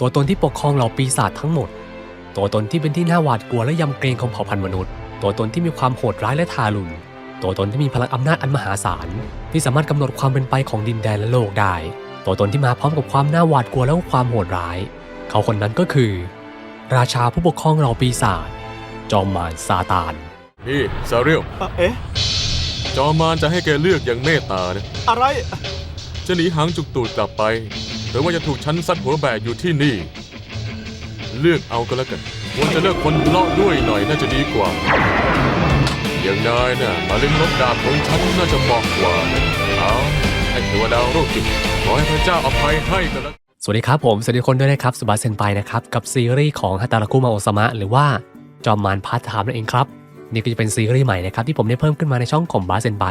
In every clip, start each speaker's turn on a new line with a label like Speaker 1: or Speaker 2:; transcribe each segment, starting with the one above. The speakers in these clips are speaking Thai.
Speaker 1: ตัวตนที่ปกครองเหล่าปีศาจทั้งหมด ตัวตนที่เป็นที่น่าหวาดกลัวและยำเกรงของเผ่าพันธุ์มนุษย์ ตัวตนที่มีความโหดร้ายและทารุณ ตัวตนที่มีพลังอำนาจอันมหาศาล ที่สามารถกำหนดความเป็นไปของดินแดนและโลกได้ ตัวตนที่มาพร้อมกับความน่าหวาดกลัวและความโหดร้าย เขาคนนั้นก็คือ ราชาผู้ปกครองเหล่าปีศาจ จอมมารซาตาน
Speaker 2: นี่ซาเรียล
Speaker 3: อะเอ๊ะ
Speaker 2: จอมมารจะให้แกเลือกอย่างเมตตานะ
Speaker 3: อะไร
Speaker 2: จะหนีหางจุกตูดกลับไป หรือว่าจะถูกชั้นซัดหัวแบกอยู่ที่นี่ เลือกเอาก็แล้วกันควรจะเลือกคนเลาะด้วยหน่อยน่าจะดีกว่า อย่างนายน่ะมาเล่นรบดาบของฉันน่าจะเหมาะกว่าเอาไอ้เทวดาโรคจิตขอให้พระเจ้าอภัยให้กันแล้ว
Speaker 1: สวัสดีครับผม สวัสดีคนด้วยนะครับ สุบาเซนไปนะครับ กับซีรีส์ของฮัตาราคุมาโอซามะหรือว่าจอมมารพาร์ทไทม์นั่นเองครับ นี่ก็จะเป็นซีรีส์ใหม่นะครับที่ผมได้เพิ่มขึ้นมาในช่องของบาเซนไป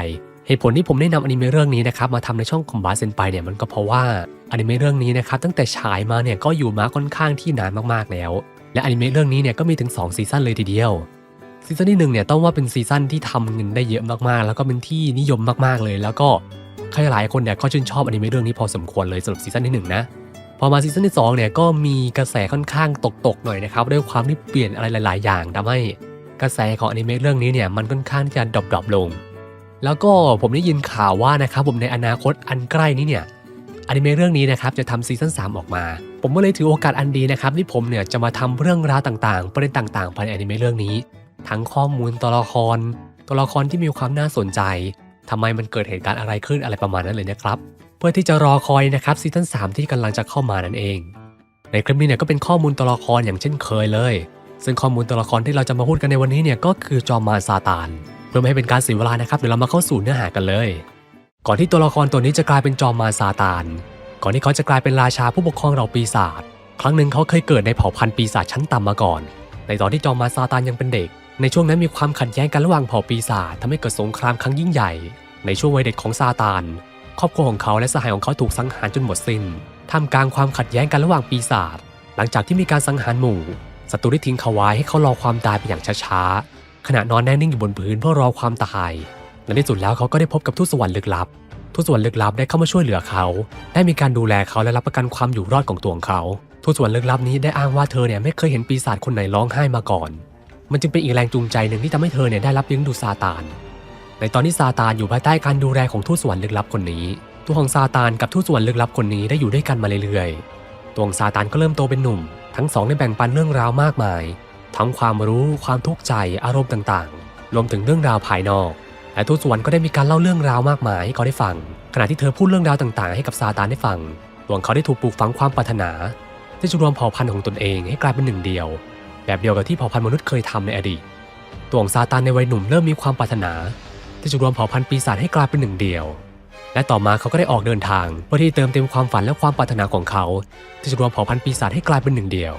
Speaker 1: เหตุผลที่ผมได้นำอนิเมะเรื่องนี้นะครับมาทำในช่องของบาเซนไปเนี่ยมันก็เพราะว่าอนิเมะเรื่องนี้นะครับตั้งแต่ฉายมาเนี่ยก็อยู่มาค่อนข้างที่นานมากๆแล้ว และอนิเมะเรื่องนี้เนี่ยก็มีถึง 2 ซีซั่นเลยทีเดียวซีซั่นที่หนึ่งเนี่ยต้องว่าเป็นซีซั่นที่ทำเงินได้เยอะมากๆ แล้วก็เป็นที่นิยมมากๆเลย แล้วก็ใครหลายคนเนี่ยก็ชื่นชอบอนิเมะเรื่องนี้พอสมควรเลยสำหรับซีซั่นที่หนึ่งนะพอมาซีซั่นที่2เนี่ยก็มีกระแสค่อนข้างตกๆหน่อยนะครับด้วยความที่เปลี่ยนอะไรหลาย ๆ อย่างทำให้ กระแสของอนิเมะเรื่องนี้เนี่ยมันค่อนข้างจะดรอปๆลง แล้วก็ผมได้ยินข่าวว่านะครับผมในอนาคตอันใกล้นี้เนี่ยอนิเมะเรื่องนี้นะครับจะทำซีซั่น3ออกมา ผมก็เลยถือโอกาสอันดีนะครับที่ผมเนี่ยจะมาทำเรื่องราวต่างๆ ประเด็นต่างๆภายในอนิเมะเรื่องนี้ ทั้งข้อมูลตัวละคร ตัวละครที่มีความน่าสนใจทำไมมันเกิดเหตุการณ์อะไรขึ้นอะไรประมาณนั้นเลยนะครับเพื่อที่จะรอคอยนะครับซีซั่น3ที่กำลังจะเข้ามานั่นเอง ในคลิปนี้เนี่ยก็เป็นข้อมูลตัวละครอย่างเช่นเคยเลย ซึ่งข้อมูลตัวละครที่เราจะมาพูดกันในวันนี้เนี่ยก็คือจอมมารซาตาน เพื่อไม่ให้เป็นการเสียเวลานะครับเดี๋ยวเรามาเข้าสู่เนื้อหากันเลย ก่อนที่ตัวละครตัวนี้จะกลายเป็นจอมมารซาตาน ก่อนที่เขาจะกลายเป็นราชาผู้ปกครองเราปีศาจครั้งหนึ่งเขาเคยเกิดในเผ่าพันธุ์ปีศาจชั้นต่ำมาก่อน ในตอนที่จอมมารซาตานยังเป็นเด็ก ในช่วงนั้นมีความขัดแย้งกันระหว่างเผ่าปีศาจทำให้เกิดสงครามครั้งยิ่งใหญ่ ในช่วงวัยเด็กของซาตาน ครอบครัวของเขาและสหายของเขาถูกสังหารจนหมดสิ้นท่ามกลางความขัดแย้งกันระหว่างปีศาจหลังจากที่มีการสังหารหมู่ ศัตรูได้ทิ้งเขาไว้ให้เขารอความตายไปอย่างช้าๆขณะนอนแน่นิ่งอยู่บนพื้นเพื่อรอความตาย และในที่สุดแล้วเขาก็ได้พบกับทูตสวรรค์ลึกลับทูตสวรรค์ลึกลับได้เข้ามาช่วยเหลือเขา ได้มีการดูแลเขาและรับประกันความอยู่รอดของตัวของเขาทูตสวรรค์ลึกลับนี้ได้อ้างว่าเธอเนี่ยไม่เคยเห็นปีศาจคนไหนร้องไห้มาก่อน มันจึงเป็นอีกแรงจูงใจหนึ่งที่ทำให้เธอเนี่ยได้รับเลี้ยงดูซาตาน ในตอนที่ซาตานอยู่ภายใต้การดูแลของทูตสวรรค์ลึกลับคนนี้ ตัวของซาตานกับทูตสวรรค์ลึกลับคนนี้ได้อยู่ด้วยกันมาเรื่อยๆ ตัวของซาตานก็เริ่มโตเป็นหนุ่ม ทั้งสองได้แบ่งปันเรื่องราวมากมาย ทั้งความรู้ความทุกข์ใจอารมณ์ต่างๆ รวมถึงเรื่องราวภายนอก และทูตสวรรค์ก็ได้มีการเล่าเรื่องราวมากมายให้เขาได้ฟัง ขณะที่เธอพูดเรื่องราวต่างๆ ให้กับซาตานได้ฟังตัวของเขาได้ถูกปลูกฝังความปรารถนา ที่จะรวมเผ่าพันธุ์ของตนเองให้กลายเป็นหนึ่งเดียว แบบเดียวกับที่เผ่าพันธุ์มนุษย์เคยทำในอดีตตัวของซาตานในวัยหนุ่มเริ่มมีความปรารถนา ที่จะรวมเผ่าพันธุ์ปีศาจให้กลายเป็นหนึ่งเดียว และต่อมาเขาก็ได้ออกเดินทางเพื่อที่เติมเต็มความฝันและความปรารถนาของเขา ที่จะรวมเผ่าพันธุ์ปีศาจให้กลายเป็นหนึ่งเดียว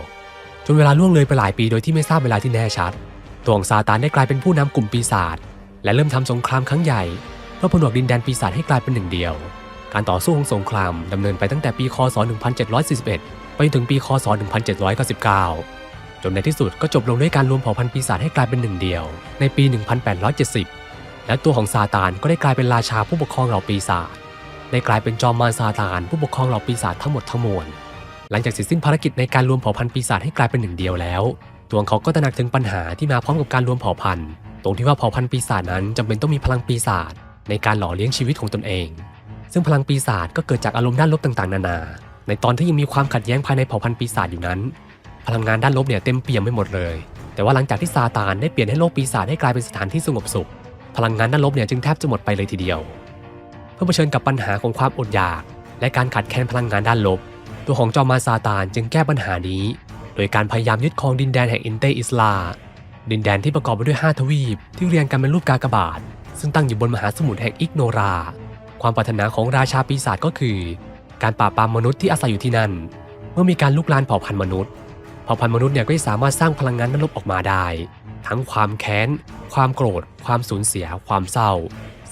Speaker 1: จนเวลาล่วงเลยไปหลายปีโดยที่ไม่ทราบเวลาที่แน่ชัด ตัวของซาตานได้กลายเป็นผู้นำกลุ่มปีศาจและเริ่มทำสงครามครั้งใหญ่เพื่อผนวกดินแดนปีศาจให้กลายเป็นหนึ่งเดียว การต่อสู้ของสงครามดำเนินไปตั้งแต่ปีคศ 1741 ไปจนถึงปีคศ 1799 จนในที่สุดก็จบลงด้วยการรวมเผ่าพันธุ์ปีศาจให้กลายเป็นหนึ่งเดียว ในปี 1870 และตัวของซาตานก็ได้กลายเป็นราชาผู้ปกครองเหล่าปีศาจได้กลายเป็นจอมมารซาตานผู้ปกครองเหล่าปีศาจทั้งหมดทั้งมวลหลังจากเสร็จสิ้นภารกิจในการรวมเผ่าพันธุ์ปีศาจให้กลายเป็นหนึ่งเดียวแล้ว ตัวของเขาก็ตระหนักถึงปัญหาที่มาพร้อมกับการรวมเผ่าพันธุ์ ตรงที่ว่าเผ่าพันธุ์ปีศาจนั้นจำเป็นต้องมีพลังปีศาจในการหล่อเลี้ยงชีวิตของตนเอง ซึ่งพลังปีศาจก็เกิดจากอารมณ์ด้านลบต่างๆ นานา ในตอนที่ยังมีความขัดแย้งภายในเผ่าพันธุ์ปีศาจอยู่นั้น พลังงานด้านลบเนี่ยเต็มเปี่ยมไปหมดเลย แต่ว่าหลังจากที่ซาตานได้เปลี่ยนให้โลกปีศาจให้กลายเป็นสถานที่สงบสุข พลังงานด้านลบเนี่ยจึงแทบจะหมดไปเลยทีเดียว เพื่อเผชิญกับปัญหาของความอดอยาก และการขาดแคลนพลังงานด้านลบ ตัวของจอมมารซาตานจึงแก้ปัญหานี้ โดยการพยายามยึดครองดินแดนแห่งอินเตอิสลา ดินแดนที่ประกอบไปด้วย 5 ทวีป ที่เรียงกันเป็นรูปกากบาท ซึ่งตั้งอยู่บนมหาสมุทรแห่งอิกโนรา ความปรารถนาของราชาปีศาจก็คือ การปราบปรามมนุษย์ที่อาศัยอยู่ที่นั่น เมื่อมีการลุกลานเผ่าพันธุ์มนุษย์ เผ่าพันธุ์มนุษย์เนี่ยก็สามารถสร้างพลังงานด้านลบออกมาได้ ทั้งความแค้น ความโกรธ ความสูญเสีย ความเศร้า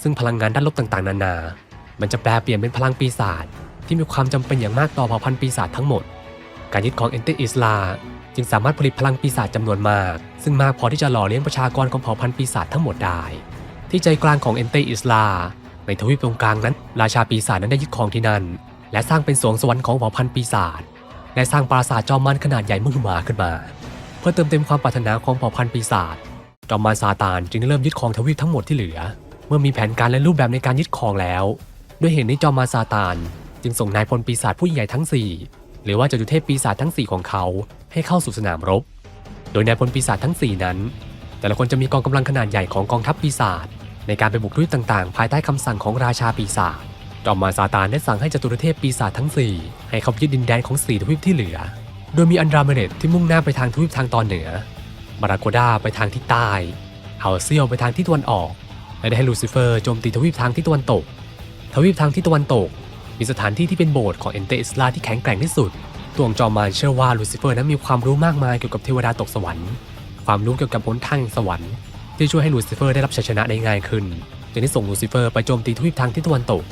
Speaker 1: ซึ่งพลังงานด้านลบต่างๆ นานา มันจะแปลเปลี่ยนเป็นพลังปีศาจที่มีความจำเป็นอย่างมากต่อเผ่าพันธุ์ปีศาจทั้งหมด การยึดของเอนเตอิสลา จึงสามารถผลิตพลังปีศาจจำนวนมาก ซึ่งมากพอที่จะหล่อเลี้ยงประชากรของเผ่าพันธุ์ปีศาจทั้งหมดได้ ที่ใจกลางของเอนเตอิสลา ในทวีปตรงกลางนั้น ราชาปีศาจนั้นได้ยึดครองที่นั่น และสร้างเป็นสวงสวรรค์ของเผ่าพันธุ์ปีศาจได้สร้างปราสาทจอมมารขนาดใหญ่มหึมาขึ้นมา พื่อเติมเต็มความปรารถนาของเผ่าพันธุ์ปีศาจจอมมารซาตานจึงได้เริ่มยึดครองทวีปทั้งหมดที่เหลือ เมื่อมีแผนการและรูปแบบในการยึดครองแล้ว ด้วยเหตุนี้จอมมารซาตาน จึงส่งนายพลปีศาจผู้ใหญ่ทั้ง 4 หรือว่าจตุเทพปีศาจทั้ง 4 ของเขา ให้เข้าสู่สนามรบ โดยนายพลปีศาจทั้ง 4 นั้น แต่ละคนจะมีกองกำลังขนาดใหญ่ของกองทัพปีศาจในการไปบุกรุกต่างๆ ภายใต้คำสั่งของราชาปีศาจจอมมารซาตานได้สั่งให้จตุรเทพปีศาจทั้ง 4 ให้เข้ายึดดินแดนของ4ทวีปที่เหลือ โดยมีอันดราเมเนตที่มุ่งหน้าไปทางทวีปทางตอนเหนือ มาราโกดาไปทางทิศใต้อัลเซียวไปทางทิศตะวันออก และได้ให้ลูซิเฟอร์โจมตีทวีปทางทิศตะวันตก ทวีปทางทิศตะวันตก มีสถานที่ที่เป็นโบสถ์ของเอนเตอิสลาที่แข็งแกร่งที่สุดตัวของจอมมารเชื่อว่าลูซิเฟอร์นั้นมีความรู้มากมายเกี่ยวกับเทวดาตกสวรรค์ ความรู้เกี่ยวกับหนทางสวรรค์ ที่ช่วยให้ลูซิเฟอร์ได้รับชัยชนะได้ง่ายขึ้นจึงได้ส่งลูซิเฟอร์ไปโจมตีทวีปทางทิศตะวันตก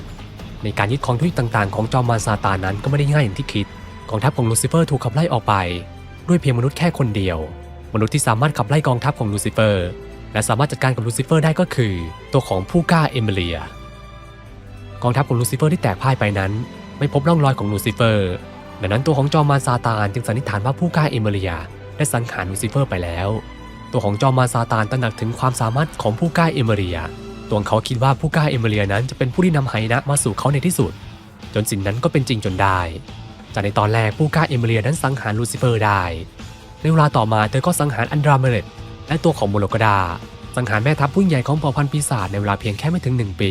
Speaker 1: ในการยึดครองทวีปต่างๆของจอมมารซาตานนั้นก็ไม่ได้ง่ายอย่างที่คิด องทัพของลูซิเฟอร์ถูกขับไล่ออกไป ด้วยเพียงมนุษย์แค่คนเดียว มนุษย์ที่สามารถขับไล่กองทัพของลูซิเฟอร์ และสามารถจัดการกับลูซิเฟอร์ได้ก็คือ ตัวของผู้กล้าเอมิเลีย กองทัพของลูซิเฟอร์ที่แตกพ่ายไปนั้น ไม่พบร่องรอยของลูซิเฟอร์ดังนั้นตัวของจอมมารซาตานจึงสันนิษฐานว่าผู้กล้าเอมิเลียได้สังหารลูซิเฟอร์ไปแล้ว ตัวของจอมมารซาตานตระหนักถึงความสามารถของผู้กล้าเอมิเลีย ตัวเขาคิดว่าผู้กล้าเอมิเลียนั้นจะเป็นผู้ที่นำไหนะมาสู่เขาในที่สุด จนสิ่งนั้นก็เป็นจริงจนได้ จากในตอนแรกผู้กล้าเอมิเลียนั้นสังหารลูซิเฟอร์ได้ ในเวลาต่อมาเธอก็สังหารอันดราเมเรตและตัวของโมโลกดา สังหารแม่ทัพผู้ใหญ่ของเผ่าพันธุ์ปีศาจในเวลาเพียงแค่ไม่ถึง 1 ปี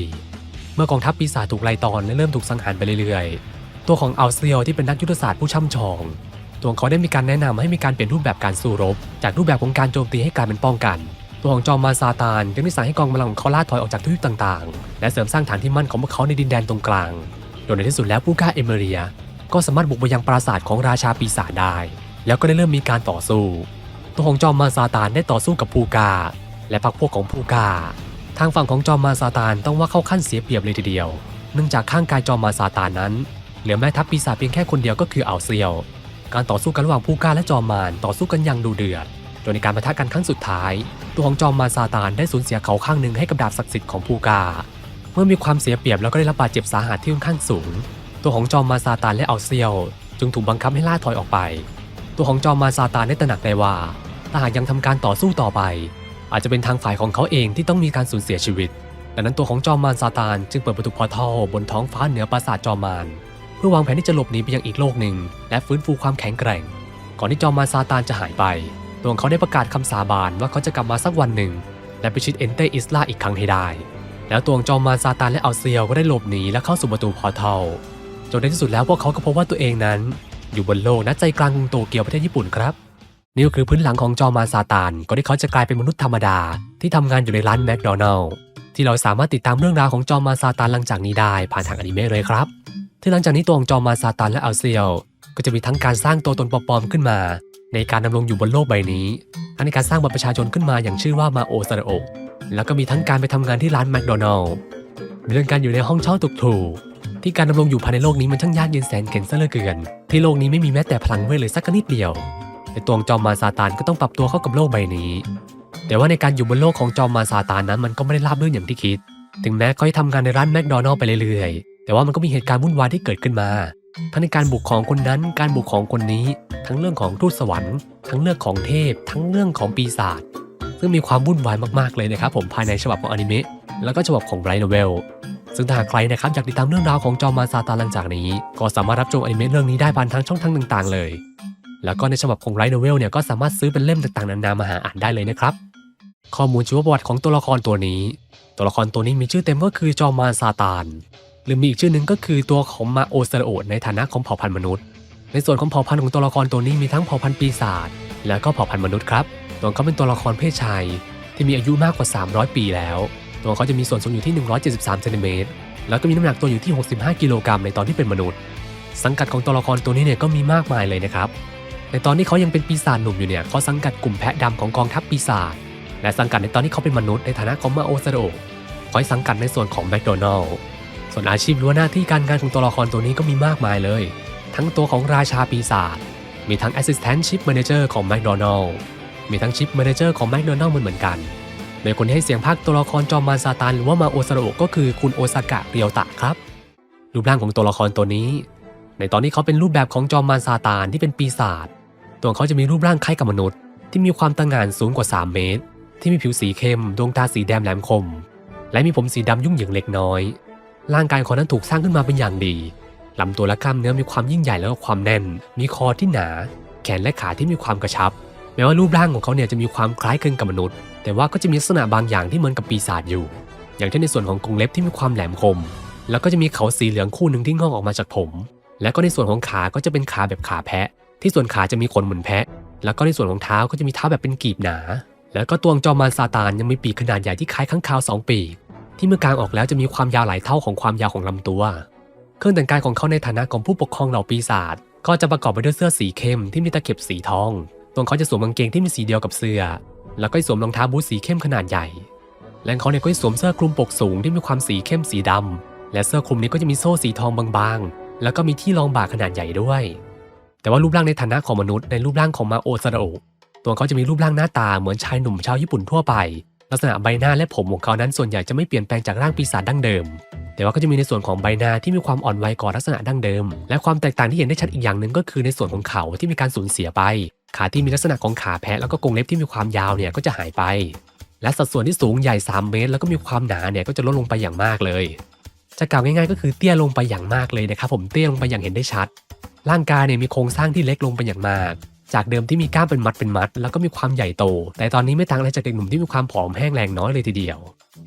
Speaker 1: เมื่อกองทัพปีศาจถูกไล่ตอนและเริ่มถูกสังหารไปเรื่อยๆ ตัวของอัลเซียที่เป็นนักยุทธศาสตร์ผู้ช่ำชอง ตัวของเขาได้มีการแนะนำให้มีการเปลี่ยนรูปแบบการสู้รบ จากรูปแบบของการโจมตีให้กลายเป็นป้องกัน ตัวของจอมมาซาตานจึงได้สั่งให้กองกำลังของเขาล่าถอยออกจากทวีปต่างๆ และเสริมสร้างฐานที่มั่นของพวกเขาในดินแดนตรงกลาง โดยในที่สุดแล้วผู้กล้าเอเมเรีย ก็สามารถบุกไปยังปราสาทของราชาปีศาจได้ แล้วก็ได้เริ่มมีการต่อสู้ ตัวของจอมมารซาตานได้ต่อสู้กับภูกา และพรรคพวกของภูกา ทางฝั่งของจอมมารซาตานต้องว่าเข้าขั้นเสียเปรียบเลยทีเดียว เนื่องจากข้างกายจอมมารซาตานนั้น เหลือแม่ทัพปีศาจเพียงแค่คนเดียวก็คืออัลเซียว การต่อสู้กันระหว่างภูกาและจอมมารต่อสู้กันอย่างดูเดือดโดยในการประทะกันครั้งสุดท้าย ตัวของจอมมารซาตานได้สูญเสียเขาข้างหนึ่งให้กับดาบศักดิ์สิทธิ์ของภูกา เมื่อมีความเสียเปรียบแล้วก็ได้รับบาดเจ็บสาหัสที่ค่อนข้างสูง ตัวของจอมมาซาตานและเอัลเซียว จึงถูกบังคับให้ล่าถอยออกไป ตัวของจอมมาซาตานได้ตระหนักได้ว่าถ้าหากยังทำการต่อสู้ต่อไป อาจจะเป็นทางฝ่ายของเขาเองที่ต้องมีการสูญเสียชีวิต ดังนั้นตัวของจอมมารซาตานจึงเปิดประตูพอร์ทัลบนท้องฟ้าเหนือปราสาทจอมมารเพื่อวางแผนที่จะหลบหนีไปยังอีกโลกหนึ่ง และฟื้นฟูความแข็งแกร่ง ก่อนที่จอมมารซาตานจะหายไป ตัวของเขาได้ประกาศคำสาบานว่าเขาจะกลับมาสักวันหนึ่ง และไปชิดเอนเตอิสลาอีกครั้งให้ได้ แล้วตัวของจอมมารซาตานและอัลเซียวก็ได้หลบหนีและเข้าสู่ประตูพอร์ทัล จนในที่สุดแล้วพวกเขาก็พบว่าตัวเองนั้น อยู่บนโลกณใจกลางกรุงโตเกียวประเทศญี่ปุ่นครับนี่ก็คือพื้นหลังของจอมาซาตานก่อนที่เขาจะกลายเป็นมนุษย์ธรรมดา ที่ทำงานอยู่ในร้านแมคโดนัลล์ที่เราสามารถติดตามเรื่องราวของจอมาซาตานหลังจากนี้ได้ผ่านทางอนิเมะเลยครับ ที่หลังจากนี้ตัวของจอมาซาตานและอัลเซียว ก็จะมีทั้งการสร้างตัวตนปลอมๆขึ้นมา ในการดำรงอยู่บนโลกใบนี้ทั้งในการสร้างบัตรประชาชนขึ้นมาอย่างชื่อว่ามาโอซาโอแล้วก็มีทั้งการไปทำงานที่ร้านแมคโดนัลล์มีเรื่องการอยู่ในห้องเช่าถูกๆ ที่การดำรงอยู่ภายในโลกนี้มันช่างยากเย็นแสนเข็ญซะเหลือเกิน ที่โลกนี้ไม่มีแม้แต่พลังเวทเลยสักนิดเดียวในตัวจอมมารซาตานก็ต้องปรับตัวเข้ากับโลกใบนี้ แต่ว่าในการอยู่บนโลกของจอมมารซาตานนั้นมันก็ไม่ได้ราบรื่นอย่างที่คิด ถึงแม้เขาจะทำงานในร้านแมคโดนัลล์ไปเรื่อยๆ แต่ว่ามันก็มีเหตุการณ์วุ่นวายที่เกิดขึ้นมา ทั้งในการบุกของคนนั้น การบุกของคนนี้ ทั้งเรื่องของทูตสวรรค์ ทั้งเรื่องของเทพ ทั้งเรื่องของปีศาจ ซึ่งมีความวุ่นวายมากๆเลยนะครับผมภายในฉบับของอนิเมะ แล้วก็ฉบับของไบรท์โนเวล ซึ่งถ้าหากใครนะครับอยากติดตามเรื่องราวของจอมมารซาตานหลังจากนี้ ก็สามารถรับชมอนิเมะเรื่องนี้ได้ผ่านทางช่องทางต่างๆ เลย แล้วก็ในฉบับของไรโนเวลเนี่ยก็สามารถซื้อเป็นเล่มต่างๆนานามาหาอ่านได้เลยนะครับ ข้อมูลชีวประวัติของตัวละครตัวนี้ ตัวละครตัวนี้มีชื่อเต็มก็คือจอมมารซาตาน หรือมีอีกชื่อหนึ่งก็คือตัวของมาโอเซโอในฐานะของเผ่าพันธุ์มนุษย์ ในส่วนของเผ่าพันธุ์ของตัวละครตัวนี้มีทั้งเผ่าพันธุ์ปีศาจและก็เผ่าพันธุ์มนุษย์ครับตัวเขาเป็นตัวละครเพศชายที่มีอายุมากกว่า 300 ปีแล้ว ตัวเขาจะมีส่วนสูงอยู่ที่ 173เซนติเมตรแล้วก็มีน้ำหนักตัวอยู่ที่ 65 กิโลกรัมในตอนที่เป็นมนุษย์ สังกัดของตัวละครตัวนี้เนี่ยก็มีมากมายเลยนะครับ ในตอนที่เขายังเป็นปีศาจหนุ่มอยู่เนี่ยเขาสังกัดกลุ่มแพะดำของกองทัพปีศาจ และสังกัดในตอนที่เขาเป็นมนุษย์ในฐานะของมาโอซาโดคอยสังกัดในส่วนของแมคโดนัลล์ส่วนอาชีพรือว่าหน้าที่การงานของตัวละครตัวนี้ก็มีมากมายเลย ทั้งตัวของราชาปีศาจ มีทั้ง Assistant Chip Manager ของ McDonald มีทั้ง Chip Manager ของ McDonald เหมือนเหมือนกัน โดยคนที่ให้เสียงภาคตัวละครจอมมารซาตานหรือว่ามาโอซาโดก็คือคุณโอซากะเรียวตะครับ รูปร่างของตัวละครตัวนี้ ในตอนนี้เขาเป็นรูปแบบของจอมมารซาตานที่เป็นปีศาจตัวเขาจะมีรูปร่างคล้ายกับมนุษย์ ที่มีความตั้งงานสูงกว่า 3 เมตร ที่มีผิวสีเข้ม ดวงตาสีแดงแหลมคม และมีผมสีดำยุ่งเหยิงเล็กน้อย ร่างกายของนั้นถูกสร้างขึ้นมาเป็นอย่างดีลำตัวและกล้ามเนื้อมีความยิ่งใหญ่แล้วก็ความแน่น มีคอที่หนา แขนและขาที่มีความกระชับ แม้ว่ารูปร่างของเขาเนี่ยจะมีความคล้ายคลึงกับมนุษย์ แต่ว่าก็จะมีลักษณะบางอย่างที่เหมือนกับปีศาจอยู่ อย่างเช่นในส่วนของกรงเล็บที่มีความแหลมคม แล้วก็จะมีเขาสีเหลืองคู่หนึ่งที่งอกออกมาจากผม แล้วก็ในส่วนของขาก็จะเป็นขาแบบขาแพะ ที่ส่วนขาจะมีขนเหมือนแพะ แล้วก็ในส่วนของเท้าก็จะมีเท้าแบบเป็นกีบหนา แล้วก็ตัวจอมมารซาตานยังมีปีกขนาดใหญ่ที่คล้ายข้างคาวสองปีกที่เมื่อกางออกแล้วจะมีความยาวหลายเท่าของความยาวของลำตัว เครื่องแต่งกายของเขาในฐานะของผู้ปกครองเหล่าปีศาจก็จะประกอบไปด้วยเสื้อสีเข้มที่มีตะเข็บสีทอง ตัวเขาจะสวมกางเกงที่มีสีเดียวกับเสื้อ แล้วก็สวมรองเท้าบูทสีเข้มขนาดใหญ่ และเขาเนี่ยก็สวมเสื้อคลุมปกสูงที่มีความสีเข้มสีดำและเสื้อคลุมนี้ก็จะมีโซ่สีทองบางๆ แล้วก็มีที่รองบ่าขนาดใหญ่ด้วย แต่ว่ารูปร่างในฐานะของมนุษย์ในรูปร่างของมาโอซาโอะตัวเขาจะมีรูปร่างหน้าตาเหมือนชายหนุ่มชาวญี่ปุ่นทั่วไป ลักษณะใบหน้าและผมของเขานั้นส่วนใหญ่จะไม่เปลี่ยนแปลงจากร่างปีศาจดั้งเดิม แต่ว่าก็จะมีในส่วนของใบหน้าที่มีความอ่อนวัยกว่าลักษณะดั้งเดิม และความแตกต่างที่เห็นได้ชัดอีกอย่างหนึ่งก็คือในส่วนของเขาที่มีการสูญเสียไป ขาที่มีลักษณะของขาแพะแล้วก็กรงเล็บที่มีความยาวเนี่ยก็จะหายไป และสัดส่วนที่สูงใหญ่ 3 เมตร แล้วก็มีความหนาเนี่ยก็จะลดลงไปอย่างมากเลย จะกล่าวง่ายๆ ก็คือเตี้ยลงไปอย่างมากเลยนะครับผมเตี้ยลงไปอย่างเห็นได้ชัด ร่างกายเนี่ยมีโครงสร้างที่เล็กลงไปอย่างมาก จากเดิมที่มีกล้ามเป็นมัดเป็นมัด แล้วก็มีความใหญ่โต แต่ตอนนี้ไม่ต่างอะไรจากเด็กหนุ่มที่มีความผอมแห้งแรงน้อยเลยทีเดียว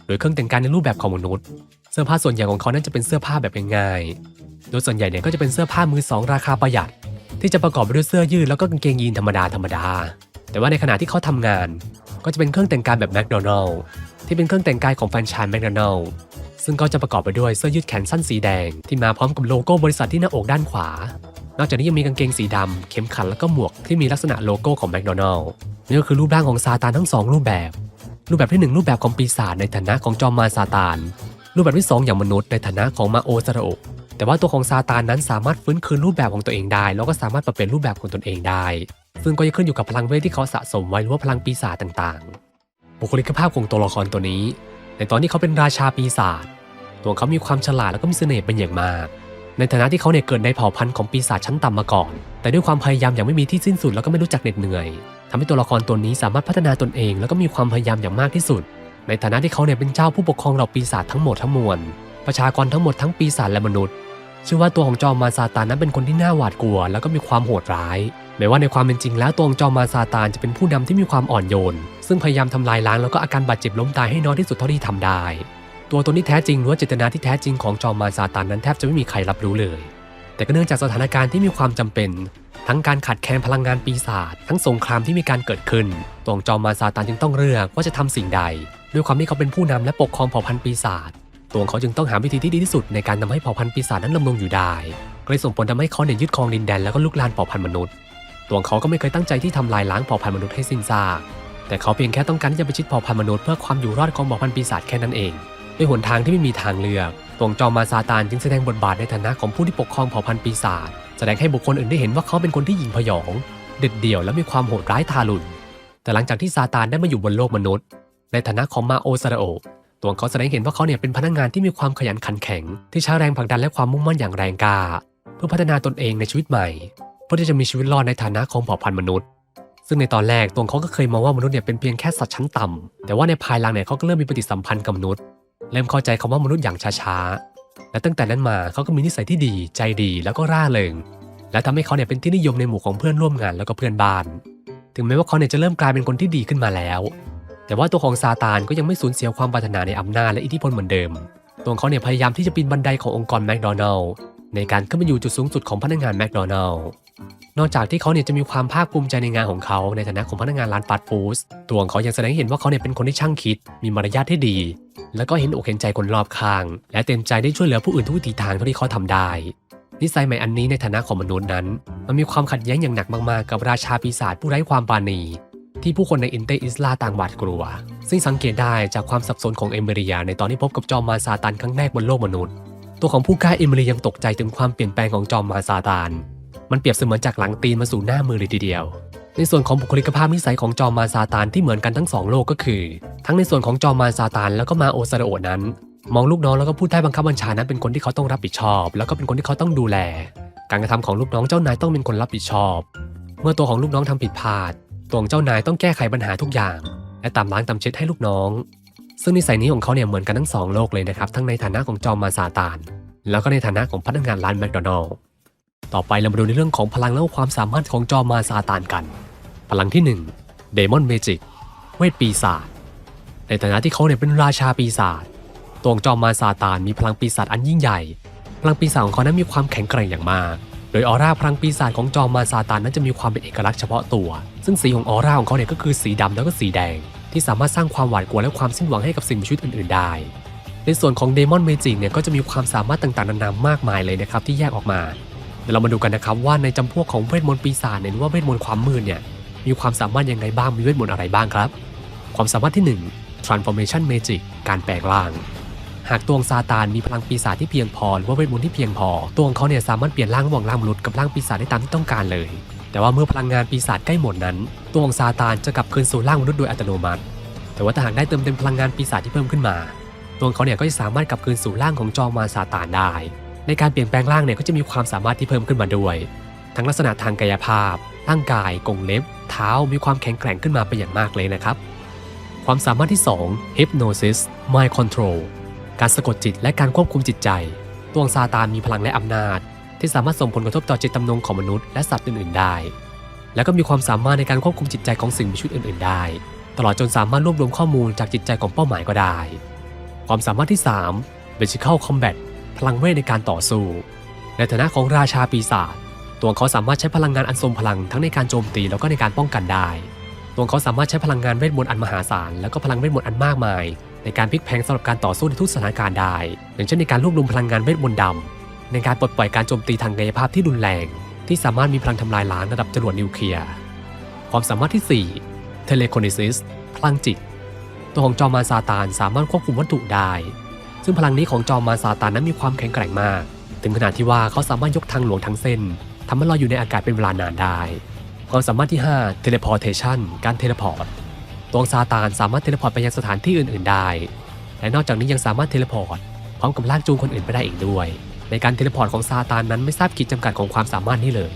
Speaker 1: โดยเครื่องแต่งกายในรูปแบบของมนุษย์ เสื้อผ้าส่วนใหญ่ของเขานั้นจะเป็นเสื้อผ้าแบบง่ายๆโดยส่วนใหญ่เนี่ยก็จะเป็นเสื้อผ้ามือสองราคาประหยัด ที่จะประกอบไปด้วยเสื้อยืดแล้วก็กางเกงยีนธรรมดาธรรมดา แต่ว่าในขณะที่เขาทำงาน ก็จะเป็นเครื่องแต่งกายแบบแมคโดนัลล์ที่เป็นเครื่องแต่งกายของแฟรนไชส์แมคโดนัลล์ซึ่งก็จะประกอบไปด้วยเสื้อยืดแขนสั้นสีแดง ที่มาพร้อมกับโลโก้บริษัทที่หน้าอกด้านขวา นอกจากนี้ยังมีกางเกงสีดำเข็มขัดแล้วก็หมวกที่มีลักษณะโลโก้ของแมคโดนัลล์นี่ก็คือรูปร่างของซาตานทั้งสองรูปแบบ รูปแบบที่หนึ่งรูปแบบของปีศาจในฐานะของจอมมารซาตาน รูปแบบที่สองอย่างมนุษย์ในฐานะของมาโอซาโอะ แต่ว่าตัวของซาตานนั้นสามารถฟื้นคืนรูปแบบของตัวเองได้ แล้วก็สามารถปรับเปลี่ยนรูปแบบของตนเองได้ ซึ่งก็จะขึ้นอยู่กับพลังเวทที่เขาสะสมไว้หรือว่าพลังปีศาจต่างๆ บุคลิกภาพของตัวละครตัวนี้ ในตอนที่เขาเป็นราชาปีศาจตัวเขามีความฉลาดแล้วก็มีเสน่ห์เป็นอย่างมาก ในฐานะที่เขาเนี่ยเกิดในเผ่าพันธุ์ของปีศาจชั้นต่ำมาก่อน แต่ด้วยความพยายามอย่างไม่มีที่สิ้นสุดแล้วก็ไม่รู้จักเหน็ดเหนื่อยทำให้ตัวละครตัวนี้สามารถพัฒนาตนเอง แล้วก็มีความพยายามอย่างมากที่สุด ในฐานะที่เขาเนี่ยเป็นเจ้าผู้ปกครองเหล่าปีศาจทั้งหมดทั้งมวลประชากรทั้งหมดทั้งปีศาจและมนุษย์ เชื่อว่าตัวของจอมมารซาตานนั้นเป็นคนที่น่าหวาดกลัว แล้วก็มีความโหดร้ายแม้ว่าในความเป็นจริงแล้วตัวของจอมมารซาตานจะเป็นผู้นำที่มีความอ่อนโยน ซึ่งพยายามทำลายล้างแล้วก็อาการบาดเจ็บล้มตายให้น้อยที่สุดเท่าที่ทำได้ ตัวตนที่แท้จริงหรือว่าเจตนาที่แท้จริงของจอมมารซาตานนั้นแทบจะไม่มีใครรับรู้เลย แต่ก็เนื่องจากสถานการณ์ที่มีความจำเป็น ทั้งการขาดแคลนพลังงานปีศาจทั้งสงครามที่มีการเกิดขึ้นตัวของจอมมารซาตานจึงต้องเลือกว่าจะทำสิ่งใด ด้วยความที่เขาเป็นผู้นำและปกครองเผ่าพันธุ์ปีศาจ ตัวของเขาจึงต้องหาวิธีที่ดีที่สุดในการทำให้เผ่าพันธุ์ปีศาจนั้นดำรงอยู่ได้ก็เลยส่งผลทำให้เขาเนี่ยยึดครองดินแดนแล้วก็ลุกลานเผ่าพันธุ์มนุษย์ ตัวเขาก็ไม่เคยตั้งใจที่ทำลายล้างเผ่าพันธุ์มนุษย์ให้สิ้นซากแต่เขาเพียงแค่ต้องการที่จะไปชิดเผ่าพันธุ์มนุษย์เพื่อความอยู่รอดของเผ่าพันธุ์ปีศาจแค่นั้นเองด้วยหนทางที่ไม่มีทางเลือกตัวงจอมมาซาตานจึงแสดงบทบาทในฐานะของผู้ที่ปกครองเผ่าพันธุ์ปีศาจแสดงให้บุคคลอื่นได้เห็นว่าเขาเป็นคนที่หยิ่งพยอง เด็ดเดี่ยวและมีความโหดร้ายทารุณแต่หลังจากที่ซาตานได้มาอยู่บนโลกมนุษย์ ในฐานะของมาโอซาโอ ตัวเขาแสดงเห็นว่าเขาเนี่ยเป็นพนักงานที่มีความขยันขันแข็ง ที่ใช้แรงผลักดันและความมุ่งมั่นอย่างแรงกล้า เพื่อพัฒนาตนเองในชีวิตใหม่ เพื่อที่จะมีชีวิตรอดในฐานะของเผ่าพันธุ์มนุษย์ ซึ่งในตอนแรกตัวเขาก็เคยมองว่ามนุษย์เนี่ยเป็นเพียงแค่สัตว์ชั้นต่ำแต่ว่าในภายหลังเนี่ยเขาก็เริ่มมีปฏิสัมพันธ์กับมนุษย์ เริ่มเข้าใจคำว่ามนุษย์อย่างช้าๆ และตั้งแต่นั้นมาเขาก็มีนิสัยที่ดี ใจดีแล้วก็ร่าเริง และทำให้เขาเนี่ยเป็นที่นิยมในหมู่ของเพื่อนร่วมงานแล้วก็เพื่อนบ้าน ถึงแม้ว่าเขาเนี่ยจะเริ่มกลายเป็นคนที่ดีขึ้นมาแล้ว แต่ว่าตัวของซาตานก็ยังไม่สูญเสียความปรารถนาในอำนาจและอิทธิพลเหมือนเดิม ตัวเขาเนี่ยพยายามที่จะปีนบันไดขององค์กรแมคโดนัลล์ในการขึ้นมาอยู่จุดสูงสุดของพนักงานแมคโดนัลล์นอกจากที่เขาเนี่ยจะมีความภาคภูมิใจในงานของเขาในฐานะของพนักงานร้านฟาสต์ฟู้ดตัวของเขายังแสดงให้เห็นว่าเขาเนี่ยเป็นคนที่ช่างคิด มีมารยาทที่ดี แล้วก็เห็นอกเห็นใจคนรอบข้าง และเต็มใจได้ช่วยเหลือผู้อื่นทุกวิถีทางเท่าที่เขาทำได้ นิสัยใหม่อันนี้ในฐานะของมนุษย์นั้น มันมีความขัดแย้งอย่างหนักมากๆ กับราชาปีศาจผู้ไร้ความปาณี ที่ผู้คนในอินเตอิสลาต่างหวาดกลัว ซึ่งสังเกตได้จากความสับสนของเอเมริยาในตอนที่พบกับจอมมารซาตานครั้งแรกบนโลกมนุษย์ ตัวของผู้กล้าเอเมริยังตกใจถึงความเปลี่ยนแปลงของจอมมารซาตาน มันเปรียบเสมือนจากหลังตีนมาสู่หน้ามือเลยทีเดียว ในส่วนของบุคลิกภาพนิสัยของจอมมารซาตานที่เหมือนกันทั้งสองโลกก็คือ ทั้งในส่วนของจอมมารซาตานแล้วก็มาโอซาโอนั้น มองลูกน้องแล้วก็ผู้ใต้บังคับบัญชานั้นเป็นคนที่เขาต้องรับผิดชอบ แล้วก็เป็นคนที่เขาต้องดูแล การกระทำของลูกน้องเจ้านายต้องเป็นคนรับผิดชอบ เมื่อตัวของลูกน้องทำผิดพลาด ตัวเจ้านายต้องแก้ไขปัญหาทุกอย่าง และตามล้างตามเช็ดให้ลูกน้อง ซึ่งนิสัยนี้ของเขาเนี่ยเหมือนกันทั้งสองโลกเลยนะครับ ทั้งในฐานะของจอมมารซาตาน แล้วก็ในฐานะของพนักงานร้านแมคโดนัลล์ต่อไปเรามาดูในเรื่องของพลังและความสามารถของจอมมารซาตานกัน พลังที่1เดมอนเมจิกเวทปีศาจในฐานะที่เขาเนี่ยเป็นราชาปีศาจตัวจอมมารซาตานมีพลังปีศาจอันยิ่งใหญ่ พลังปีศาจของเขานั้นมีความแข็งแกร่งอย่างมาก ดยออร่าพลังปีศาจของจอมมารซาตานนั้นจะมีความเป็นเอกลักษณ์เฉพาะตัว ซึ่งสีของออร่าของเขาเนี่ยก็คือสีดำแล้วก็สีแดง ที่สามารถสร้างความหวาดกลัวและความสิ้นหวังให้กับสิ่งมีชีวิตอื่นๆ ได้ ในส่วนของเดมอนเมจิกเนี่ยก็จะมีความสามารถต่างๆ นานามากมายเลยนะครับที่แยกออกมาเดี๋ยวเรามาดูกันนะครับว่าในจำพวกของเวทมนต์ปีศาจเนี่ยหรือว่าเวทมนต์ความมืดเนี่ยมีความสามารถยังไงบ้างมีเวทมนต์อะไรบ้างครับ ความสามารถที่ 1 transformation magic การแปลงร่าง หากตัวงซาตานมีพลังปีศาจที่เพียงพอหรือว่าเวทมนต์ที่เพียงพอตัวงเขาเนี่ยสามารถเปลี่ยนร่างระหว่างร่างมนุษย์กับร่างปีศาจได้ตามที่ต้องการเลย แต่ว่าเมื่อพลังงานปีศาจใกล้หมดนั้นตัวของซาตานจะกลับคืนสู่ร่างมนุษย์โดยอัตโนมัติ แต่ว่าถ้าหากได้เติมเต็มพลังงานปีศาจที่เพิ่มขึ้นมาตัวงเขาเนี่ยก็จะสามารถกลับคืนสู่ร่างของจอมมารซาตานได้ ในการเปลี่ยนแปลงร่างเนี่ยก็จะมีความสามารถที่เพิ่มขึ้นมาด้วย ทั้งลักษณะทางกายภาพ ร่างกายกงเล็บ เท้ามีความแข็งแกร่งขึ้นมาเป็นอย่างมากเลยนะครับความสามารถที่ 2 Hypnosis Mind Control การสะกดจิตและการควบคุมจิตใจตัวงซาตานมีพลังและอำนาจ ที่สามารถส่งผลกระทบต่อจิตตำนงของมนุษย์และสัตว์อื่นๆได้ แล้วก็มีความสามารถในการควบคุมจิตใจของสิ่งมีชีวิตอื่น ๆ ได้ ตลอดจนสามารถรวบรวมข้อมูลจากจิตใจของเป้าหมายก็ได้ ความสามารถที่3 Vertical Combat พลังเวทในการต่อสู้ ในฐานะของราชาปีศาจตัวเขาสามารถใช้พลังงานอันทรงพลังทั้งในการโจมตีแล้วก็ในการป้องกันได้ ตัวเขาสามารถใช้พลังงานเวทมนต์อันมหาศาลแล้วก็พลังเวทมนต์อันมากมาย ในการพลิกแพลงสำหรับการต่อสู้ในทุกสถานการณ์ได้ อย่างเช่นในการรวบรวมพลังงานเวทมนต์ดำในการปลดปล่อยการโจมตีทางกายภาพที่รุนแรง ที่สามารถมีพลังทำลายล้างระดับจรวดนิวเคลียร์ความสามารถที่ 4 Telekinesis พลังจิต ตัวของจอมมาซาตานสามารถควบคุมวัตถุได้ ซึ่งพลังนี้ของจอมมาซาตานนั้นมีความแข็งแกร่งมาก ถึงขนาดที่ว่าเขาสามารถยกทางหลวงทั้งเส้นทำให้เราอยู่ในอากาศเป็นเวลานานได้ ความสามารถที่ 5 teleportation การเทเลพอร์ต ตัวงซาตานสามารถเทเลพอร์ตไปยังสถานที่อื่น ๆ ได้ และนอกจากนี้ยังสามารถเทเลพอร์ตพร้อมกับลากจูงคนอื่นไปได้อีกด้วย ในการเทเลพอร์ตของซาตานนั้นไม่ทราบขีดจำกัดของความสามารถนี้เลย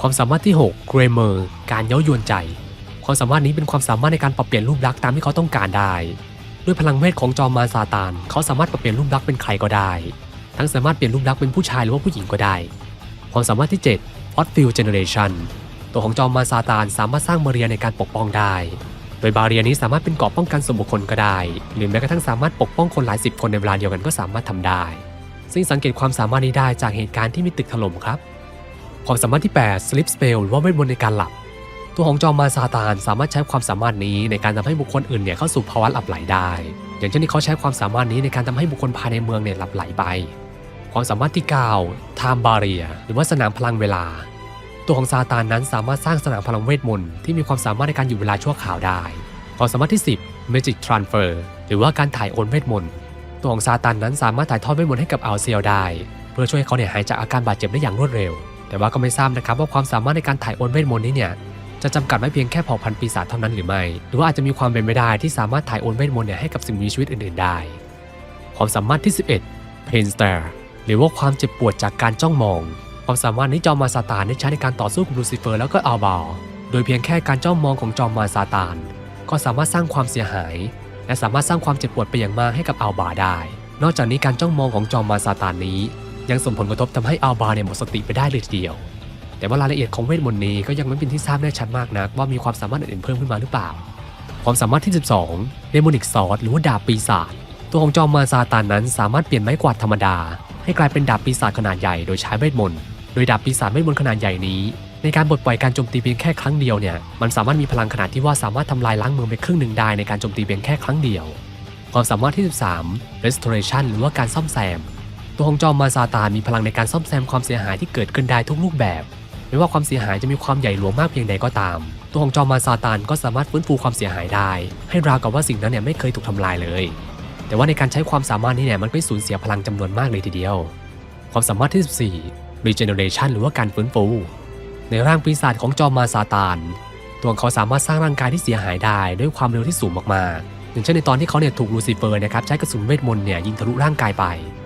Speaker 1: ความสามารถที่6 Grammar การเย้ายวนใจ ความสามารถนี้เป็นความสามารถในการปรับเปลี่ยนรูปลักษณ์ตามที่เขาต้องการได้ ด้วยพลังเวทของจอมมารซาตานเขาสามารถปรับเปลี่ยนรูปลักษณ์เป็นใครก็ได้ ทั้งสามารถเปลี่ยนรูปลักษณ์เป็นผู้ชายหรือว่าผู้หญิงก็ได้ ความสามารถที่7 Hot Field Generation ตัวของจอมมารซาตานสามารถสร้างบาเรียในการปกป้องได้ โดยบาเรียนี้สามารถเป็นเกราะป้องกันส่วนบุคคลก็ได้ หรือแม้กระทั่งสามารถปกป้องคนหลายสิบคนในเวลาเดียวกันก็สามารถทำได้ ซึ่งสังเกตความสามารถนี้ได้จากเหตุการณ์ที่มีตึกถล่มครับ ความสามารถที่ 8 Sleep Spell หรือว่าเวทมนต์ในการหลับ ตัวของจอมมารซาตานสามารถใช้ความสามารถนี้ในการทำให้บุคคลอื่นเนี่ยเข้าสู่ภาวะหลับไหลได้ อย่างเช่นที่เขาใช้ความสามารถนี้ในการทำให้บุคคลภายในเมืองเนี่ยหลับไหลไป ความสามารถที่9 Time Barrier หรือว่าสนามพลังเวลา ตัวของซาตานนั้นสามารถสร้างสนามพลังเวทมนต์ที่มีความสามารถในการอยู่เวลาชั่วคราวได้ความสามารถที่ 10 Magic Transfer หรือว่าการถ่ายโอนเวทมนต์ตัวของซาตานนั้นสามารถถ่ายทอดเวทมนต์ให้กับอัลเซียลได้ เพื่อช่วยให้เขาเนี่ยหายจากอาการบาดเจ็บได้อย่างรวดเร็ว แต่ว่าก็ไม่ทราบนะครับว่าความสามารถในการถ่ายโอนเวทมนต์นี้เนี่ยจะจำกัดไว้เพียงแค่เผ่าพันธุ์ปีศาจเท่านั้นหรือไม่ หรือว่าอาจจะมีความเป็นไปได้ที่สามารถถ่ายโอนเวทมนต์เนี่ยให้กับสิ่งมีชีวิตอื่นๆได้ ความสามารถที่ 11 Pain Stare หรือว่าความเจ็บปวดจากการจ้องมอง ความสามารถนี้จอมมารซาตานได้ใช้ในการต่อสู้กับลูซิเฟอร์แล้วก็อัลบาลโดยเพียงแค่การจ้องมองของจอมมารซาตาน ก็สามารถสร้างความเสียหาย และสามารถสร้างความเจ็บปวดไปอย่างมากให้กับอัลบาได้ นอกจากนี้การจ้องมองของจอมมารซาตานนี้ ยังส่งผลกระทบทำให้อัลบาเนี่ยหมดสติไปได้เลยทีเดียว แต่ว่ารายละเอียดของเวทมนต์นี้ก็ยังไม่เป็นที่ทราบแน่ชัดมากนัก ว่ามีความสามารถอื่นเพิ่มขึ้นมาหรือเปล่า ความสามารถที่ 12 Demonic Sword หรือว่าดาบปีศาจตัวของจอมมารซาตานนั้นสามารถเปลี่ยนไม้กวาดธรรมดา ให้กลายเป็นดาบปีศาจขนาดใหญ่โดยใช้เวทมนต์ ยดาบปีศาจเวทมนขนาดใหญ่นี้ ในการปลดปล่อยการโจมตีเพียงแค่ครั้งเดียวเนี่ยมันสามารถมีพลังขนาดที่ว่าสามารถทำลายล้างเมืองไปครึ่งหนึ่งได้ในการโจมตีเพียงแค่ครั้งเดียว ความสามารถที่ 13 restoration หรือว่าการซ่อมแซม ตัวของจอมมารซาตานมีพลังในการซ่อมแซมความเสียหายที่เกิดขึ้นได้ทุกรูปแบบ ไม่ว่าความเสียหายจะมีความใหญ่หลวงมากเพียงใดก็ตาม ตัวของจอมมารซาตานก็สามารถฟื้นฟูความเสียหายได้ ให้ราวกับว่าสิ่งนั้นเนี่ยไม่เคยถูกทำลายเลย แต่ว่าในการใช้ความสามารถนี้เนี่ยมันก็สูญเสียพลังจำนวนมากเลยทีเดียว ความสามารถที่ 14 regeneration หรือว่าการฟื้นฟู ในร่างปีศาจของจอมมารซาตาน ตัวเขาสามารถสร้างร่างกายที่เสียหายได้ด้วยความเร็วที่สูงมากๆอย่างเช่นในตอนที่เขาเนี่ยถูกลูซิเฟอร์นะครับใช้กระสุนเวทมนต์เนี่ยยิงทะลุร่างกายไป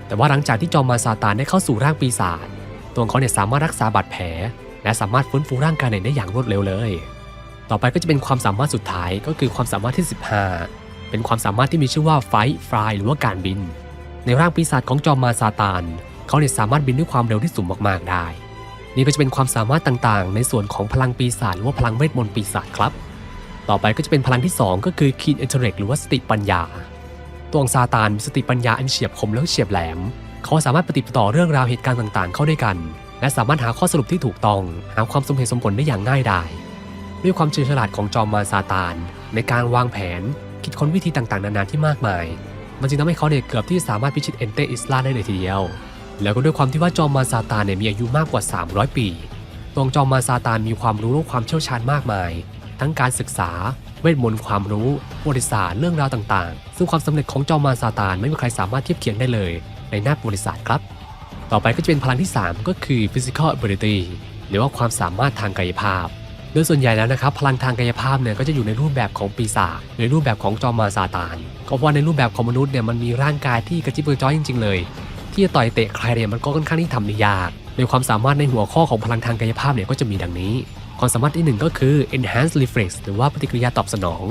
Speaker 1: แต่ว่าหลังจากที่จอมมารซาตานได้เข้าสู่ร่างปีศาจตัวเขาเนี่ยสามารถรักษาบาดแผล และสามารถฟื้นฟูร่างกายเนี่ยได้อย่างรวดเร็วเลย ต่อไปก็จะเป็นความสามารถสุดท้ายก็คือความสามารถที่ 15 เป็นความสามารถที่มีชื่อว่าไฟฟลายหรือว่าการบิน ในร่างปีศาจของจอมมารซาตาน เขาเนี่ยสามารถบินด้วยความเร็วที่สูงมากๆได้ นี่ก็จะเป็นความสามารถต่างๆ ในส่วนของพลังปีศาจหรือว่าพลังเวทมนต์ปีศาจครับ ต่อไปก็จะเป็นพลังที่ 2 ก็คือ Keen Intellect หรือว่าสติปัญญา ตัวองซาตานมีสติปัญญาอันเฉียบคมและเฉียบแหลม เขาสามารถปฏิดต่อเรื่องราวเหตุการณ์ต่างๆ เข้าด้วยกัน และสามารถหาข้อสรุปที่ถูกต้อง หาความสมเหตุสมผลได้อย่างง่ายดายด้วยความเฉลียวฉลาดของจอมมารซาตาน ในการวางแผน คิดค้นวิธีต่างๆ นานาที่มากมาย มันจึงทำให้เขาเนี่ยเกือบที่สามารถพิชิตเอนเตอิสลาได้เลยทีเดียว แล้วก็ด้วยความที่ว่าจอมมารซาตานเนี่ยมีอายุมากกว่า 300 ปีตัวของจอมมารซาตานมีความรู้และความเชี่ยวชาญมากมาย ทั้งการศึกษา เวทมนต์ความรู้ประวัติศาสตร์เรื่องราวต่างๆ ซึ่งความสำเร็จของจอมมารซาตานไม่มีใครสามารถเทียบเคียงได้เลย ในหน้าประวัติศาสตร์ครับ ต่อไปก็จะเป็นพลังที่ 3 ก็คือ physical ability หรือว่าความสามารถทางกายภาพ โดยส่วนใหญ่แล้วนะครับพลังทางกายภาพเนี่ยก็จะอยู่ในรูปแบบของปีศาจในรูปแบบของจอมมารซาตานก็เพราะในรูปแบบของมนุษย์เนี่ยมันมีร่างกายที่กระจิบกระจ้อยจริง ๆ เลย ที่จะต่อยเตะใครเนี่ยมันก็ค่อนข้างที่ทำได้ยากโดยความสามารถในหัวข้อของพลังทางกายภาพเนี่ยก็จะมีดังนี้ ความสามารถที่หนึ่งก็คือ enhanced reflex หรือว่าปฏิกิริยาตอบสนอง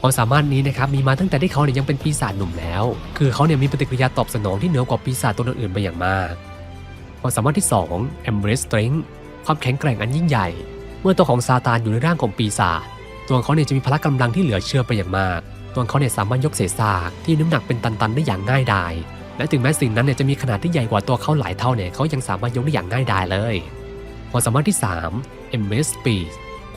Speaker 1: ความสามารถนี้นะครับมีมาตั้งแต่ที่เขาเนี่ยยังเป็นปีศาจหนุ่มแล้ว คือเขาเนี่ยมีปฏิกิริยาตอบสนองที่เหนือกว่าปีศาจตัวอื่นๆไปอย่างมาก ความสามารถที่ 2 embrace strength ความแข็งแกร่งอันยิ่งใหญ่ เมื่อตัวของซาตานอยู่ในร่างของปีศาจตัวเขาเนี่ยจะมีพละกำลังที่เหลือเชื่อไปอย่างมาก ตัวเขาเนี่ยสามารถยกเศษซากที่น้ำหนักเป็นตันๆได้อย่างง่ายดาย และถึงแม้สิ่งนั้นเนี่ยจะมีขนาดที่ใหญ่กว่าตัวเขาหลายเท่าเนี่ยเขายังสามารถยกได้อย่างง่ายดายเลยความสามารถที่3 embrace speed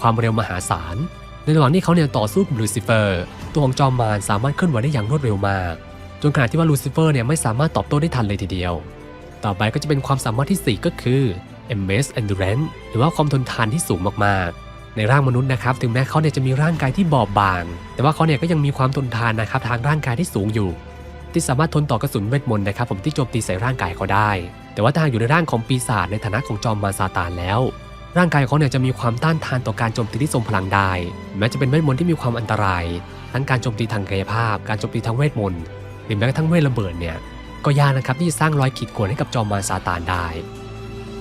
Speaker 1: ความเร็วมหาศาล ในระหว่างที่เขาเนี่ยต่อสู้กับลูซิเฟอร์ ตัวของจอมมารสามารถเคลื่อนไหวได้อย่างรวดเร็วมาก จนขนาดที่ว่าลูซิเฟอร์เนี่ยไม่สามารถตอบโต้ได้ทันเลยทีเดียว ต่อไปก็จะเป็นความสามารถที่ 4 ก็คือ MS Endurance หรือว่าความทนทานที่สูงมากๆ ในร่างมนุษย์นะครับ ถึงแม้เขาเนี่ยจะมีร่างกายที่บอบบาง แต่ว่าเขาเนี่ยก็ยังมีความทนทานนะครับทางร่างกายที่สูงอยู่ ที่สามารถทนต่อกระสุนเวทมนต์นะครับผมที่โจมตีใส่ร่างกายเขาได้ แต่ว่าถ้าอยู่ในร่างของปีศาจในฐานะของจอมมารซาตานแล้ว ร่างกายของเขาเนี่ยจะมีความต้านทานต่อการโจมตีที่ทรงพลังได้ แม้จะเป็นเวทมนต์ที่มีความอันตราย ทั้งการโจมตีทางกายภาพ การโจมตีทางเวทมนต์หรือแม้กระทั่งเวทระเบิดเนี่ยก็ยากนะครับที่จะสร้างรอยขีดข่วนให้กับจอมมารซาตานได้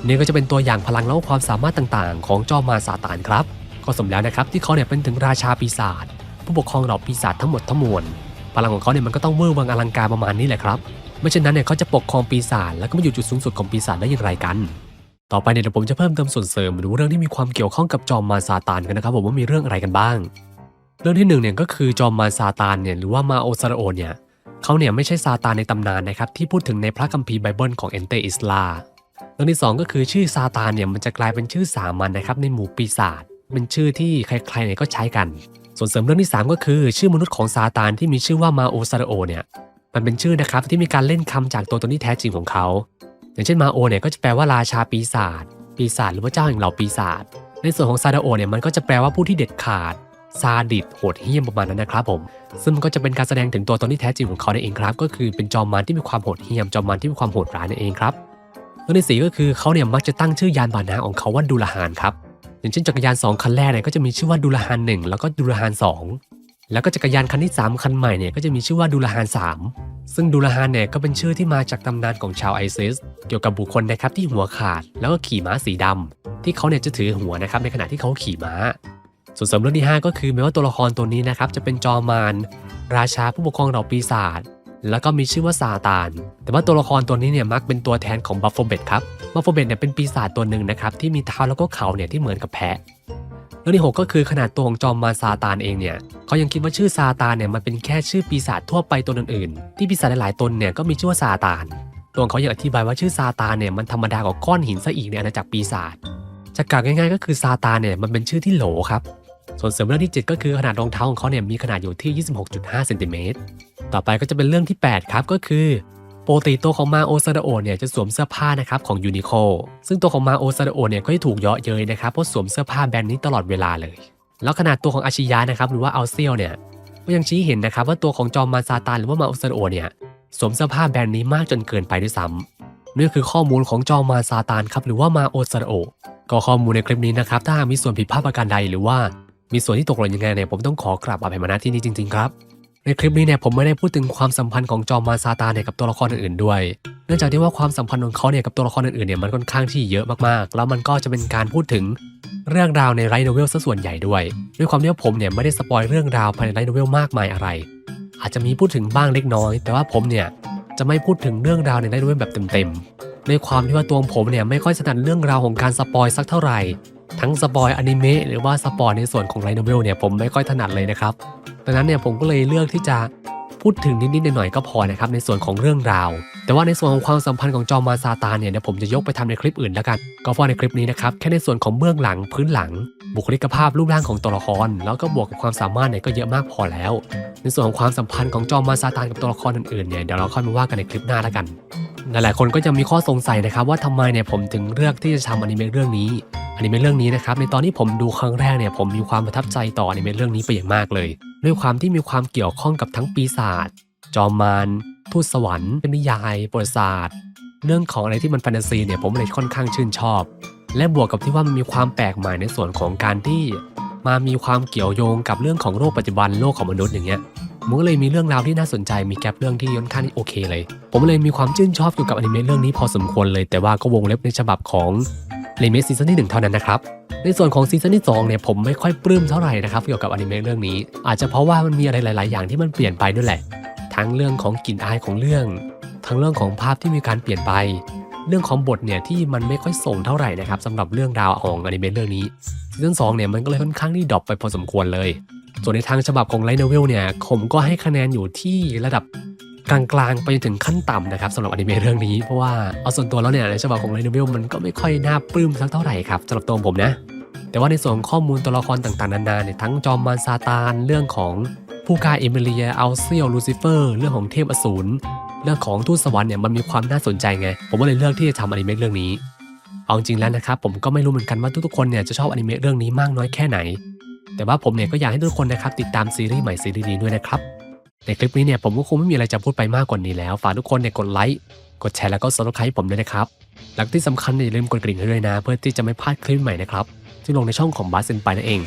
Speaker 1: นี่ก็จะเป็นตัวอย่างพลังและความสามารถต่างๆ ของจอมมารซาตานครับก็สมแล้วนะครับที่เขาเนี่ยเป็นถึงราชาปีศาจผู้ปกครองเหล่าปีศาจทั้งหมดทั้งมวล พลังของเขาเนี่ยมันก็ต้องเวอร์วังอลังการประมาณนี้แหละครับไม่เช่นนั้นเนี่ยเขาจะปกครองปีศาจแล้วก็มาอยู่จุดสูงสุดของปีศาจได้อย่างไรกัน ต่อไปเนี่ยเดี๋ยวผมจะเพิ่มเติมส่วนเสริมหรือเรื่องที่มีความเกี่ยวข้องกับจอมมารซาตานกันนะครับผมว่ามีเรื่องอะไรกันบ้าง เรื่องที่หนึ่งเนี่ยก็คือจอมมารซาตานเนี่ยหรือว่ามาโอซาโอเนี่ยเขาเนี่ยไม่ใช่ซาตานในตำนานนะครับที่พูดถึงในพระคัมภีร์ไบเบิลของเอนเตอิสลาเรื่องที่ 2 ก็คือชื่อซาตานเนี่ยมันจะกลายเป็นชื่อสามัญนะครับในหมู่ปีศาจเป็นชื่อที่ใครๆเนี่ยก็ใช้กัน ส่วนเสริมเรื่องที่ 3 ก็คือ ชื่อมนุษย์ของซาตานที่มีชื่อว่ามาโอซาโอเนี่ยมันเป็นชื่อนะครับที่มีการเล่นคำจากตัวตนที่แท้จริงของเขา อย่างเช่นมาโอเนี่ยก็จะแปลว่าราชาปีศาจปีศาจหรือว่าเจ้าแห่งเหล่าปีศาจในส่วนของซาดาโอเนี่ยมันก็จะแปลว่าผู้ที่เด็ดขาดซาดิสโหดเหี้ยมประมาณนั้นนะครับผม ซึ่งมันก็จะเป็นการแสดงถึงตัวตนที่แท้จริงของเขาในเองครับ ก็คือเป็นจอมมารที่มีความโหดเหี้ยมจอมมารที่มีความโหดร้ายนั่นเองครับเรื่องที่สีก็คือเขาเนี่ยมักจะตั้งชื่อยานพานะของเขาว่าดูลฮานครับ อย่างเช่นจักรยานสองคันแรกเนี่ยก็จะมีชื่อว่าดูลฮานหนึ่งแล้วก็ดูลฮานสองแล้วก็จักรยานคันที่สามคันใหม่เนี่ยก็จะมีชื่อว่าดูลฮานสามซึ่งดูลฮานเนี่ยก็เป็นชื่อที่มาจากตำนานของชาวไอซิส เกี่ยวกับบุคคลนะครับที่หัวขาดแล้วก็ขี่ม้าสีดำที่เขาเนี่ยจะถือหัวนะครับในขณะที่เขาขี่ม้า ส่วนเสริมเรื่องที่ 5 ก็คือแม้ว่าตัวละครตัวนี้นะครับจะเป็นจอมารราชาผู้ปกครองเหล่าปีศาจ แล้วก็มีชื่อว่าซาตาน แต่ว่าตัวละครตัวนี้เนี่ยมักเป็นตัวแทนของบัฟโฟเบตครับ บัฟโฟเบตเนี่ยเป็นปีศาจตัวหนึ่งนะครับที่มีเท้าแล้วก็เขาเนี่ยที่เหมือนกับแพะเรื่องที่ 6 ก็คือขนาดตัวของจอมมารซาตานเองเนี่ยเขายังคิดว่าชื่อซาตานเนี่ยมันเป็นแค่ชื่อปีศาจทั่วไปตัวอื่นๆ ที่ปีศาจหลายๆตนเนี่ยก็มีชื่อว่าซาตาน ตัวเขายังอธิบายว่าชื่อซาตานเนี่ยมันธรรมดากว่าก้อนหินซะอีกในอาณาจักรปีศาจจะกล่าวง่ายๆ ก็คือซาตานเนี่ยมันเป็นชื่อที่โหลครับส่วนเสริมเรื่องที่ 7 ก็คือขนาดรองเท้าของเขาเนี่ยมีขนาดอยู่ที่ 26.5เซนติเมตร ต่อไปก็จะเป็นเรื่องที่ 8 ครับก็คือปกติตัวของมาโอซาดโอเนี่ยจะสวมเสื้อผ้านะครับของยูนิโคซึ่งตัวของมาโอซาดโอเนี่ยก็จะถูกเยาะเย้ยนะครับเพราะสวมเสื้อผ้าแบรนด์นี้ตลอดเวลาเลย แล้วขนาดตัวของอาชิยะนะครับหรือว่าอัลเซียลเนี่ยก็ยังชี้เห็นนะครับว่าตัวของจอมมารซาตานหรือว่ามาโอซาดโอเนี่ยสวมเสื้อผ้าแบรนด์นี้มากจนเกินไปด้วยซ้ำนี่คือข้อมูลของจอมมารซาตานครับหรือว่ามาโอซาดโอก็ข้อมูลในคลิปนี้นะครับถ้ามีส่วนผิดพลาดประการใดหรือว่า มีส่วนที่ตกหล่นยังไงเนี่ยผมต้องขอกราบอภัยมาณที่นี้จริงๆครับ ในคลิปนี้เนี่ยผมไม่ได้พูดถึงความสัมพันธ์ของจอมมารซาตานเนี่ยกับตัวละครอื่นๆด้วย เนื่องจากที่ว่าความสัมพันธ์ของเขาเนี่ยกับตัวละครอื่นๆเนี่ยมันค่อนข้างที่เยอะมากๆ แล้วมันก็จะเป็นการพูดถึงเรื่องราวในไรโนเวลซะส่วนใหญ่ด้วย ด้วยความที่ว่าผมเนี่ยไม่ได้สปอยเรื่องราวภายในไรโนเวลมากมายอะไร อาจจะมีพูดถึงบ้างเล็กน้อย แต่ว่าผมเนี่ยจะไม่พูดถึงเรื่องราวในไรโนเวลแบบเต็มๆด้วยความที่ว่าตัวผมเนี่ยไม่ค่อยถนัดเรื่องราวของการสปอยสักเท่าไหร่ ทั้งสปอยอนิเมะหรือว่าสปอยในส่วนของไรโนเวลเนี่ยผมไม่ค่อยถนัดเลยนะครับดังนั้นเนี่ยผมก็เลยเลือกที่จะ พูดถึงนิดๆหน่อยๆก็พอนะครับในส่วนของเรื่องราว แต่ว่าในส่วนของความสัมพันธ์ของจอมมารซาตานเนี่ยเดี๋ยวผมจะยกไปทำในคลิปอื่นแล้วกัน ก็เพราะในคลิปนี้นะครับแค่ในส่วนของเบื้องหลังพื้นหลัง บุคลิกภาพรูปร่างของตัวละคร แล้วก็บวกกับความสามารถเนี่ยก็เยอะมากพอแล้ว ในส่วนของความสัมพันธ์ของจอมมารซาตานกับตัวละครอื่นๆเนี่ยเดี๋ยวเราค่อยมาว่ากันในคลิปหน้าแล้วกันหลายๆคนก็ยังมีข้อสงสัยนะครับว่าทำไมเนี่ยผมถึงเลือกที่จะทำอนิเมะเรื่องนี้อนิเมะเรื่องนี้นะครับในตอนที่ผมดูครั้งแรกเนี่ยผมมีความประทับใจต่ออนิเมะเรื่องนี้ไปอย่างมากเลย ด้วยความที่มีความเกี่ยวข้องกับทั้งปีศาจจอมมารทูตสวรรค์เป็นนิยายประวัติศาสตร์ เรื่องของอะไรที่มันแฟนตาซีเนี่ยผมเลยค่อนข้างชื่นชอบ และบวกกับที่ว่ามันมีความแปลกใหม่ในส่วนของการที่มามีความเกี่ยวโยงกับเรื่องของโลกปัจจุบันโลกของมนุษย์อย่างเงี้ยมันก็เลยมีเรื่องราวที่น่าสนใจมีแกลบเรื่องที่ค่อนข้างที่โอเคเลย ผมเลยมีความชื่นชอบเกี่ยวกับอนิเมะเรื่องนี้พอสมควรเลย แต่ว่าก็วงเล็บในฉบับของ อนิเมะซีซั่นที่หนึ่งเท่านั้นนะครับ ในส่วนของซีซั่นที่2เนี่ยผมไม่ค่อยปลื้มเท่าไหร่นะครับเกี่ยวกับอนิเมะเรื่องนี้ อาจจะเพราะว่ามันมีอะไรหลาย ๆ อย่างที่มันเปลี่ยนไปด้วยแหละ ทั้งเรื่องของกลิ่นอายของเรื่อง ทั้งเรื่องของภาพที่มีการเปลี่ยนไป เรื่องของบทเนี่ยที่มันไม่ค่อยส่งเท่าไหร่นะครับสำหรับเรื่องราวของอนิเมะเรื่องนี้ซีซั่น2เนี่ยมันก็เลยค่อนข้างที่ดรอปไปพอสมควรเลย ส่วนในทางฉบับของไลท์โนเวลเนี่ยผมก็ให้คะแนนอยู่ที่ระดับ กลางๆ ไปจนถึงขั้นต่ำนะครับสำหรับอนิเมะเรื่องนี้ เพราะว่าเอาส่วนตัวแล้วเนี่ยในฉบับของไลโนเวลมันก็ไม่ค่อยน่าปลื้มสักเท่าไหร่ครับสำหรับตัวผมนะ แต่ว่าในส่วนข้อมูลตัวละครต่างๆนานาเนี่ยทั้งจอมมารซาตานเรื่องของผู้กาเอมิเลียอัลเซียลลูซิเฟอร์เรื่องของเทพอสูรเรื่องของทูตสวรรค์เนี่ยมันมีความน่าสนใจไง ผมก็เลยเลือกที่จะทำอนิเมะเรื่องนี้ เอาจริงแล้วนะครับผมก็ไม่รู้เหมือนกันว่าทุกๆคนเนี่ยจะชอบอนิเมะเรื่องนี้มากน้อยแค่ไหน แต่ว่าผมเนี่ยก็อยากให้ทุกคนนะครับติดตามซีรีส์ใหม่ซีรีส์นี้ด้วยนะครับ ในคลิปนี้เนี่ยผมก็คงไม่มีอะไรจะพูดไปมากกว่านี้แล้ว ฝากทุกคนเนี่ยกดไลค์ กดแชร์แล้วก็ subscribe ผมด้วยนะครับ หลักที่สำคัญอย่าลืมกดกริ่งให้ด้วยนะ เพื่อที่จะไม่พลาดคลิปใหม่นะครับที่ลงในช่องของบัสเซนไปนั่นเอง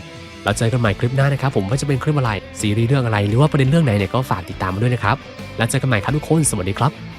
Speaker 1: เราเจอกันใหม่คลิปหน้านะครับผมว่าจะเป็นคลิปอะไรซีรีส์เรื่องอะไรหรือว่าประเด็นเรื่องไหนเนี่ยก็ฝากติดตามมาด้วยนะครับแล้วเจอกันใหม่ครับทุกคนสวัสดีครับ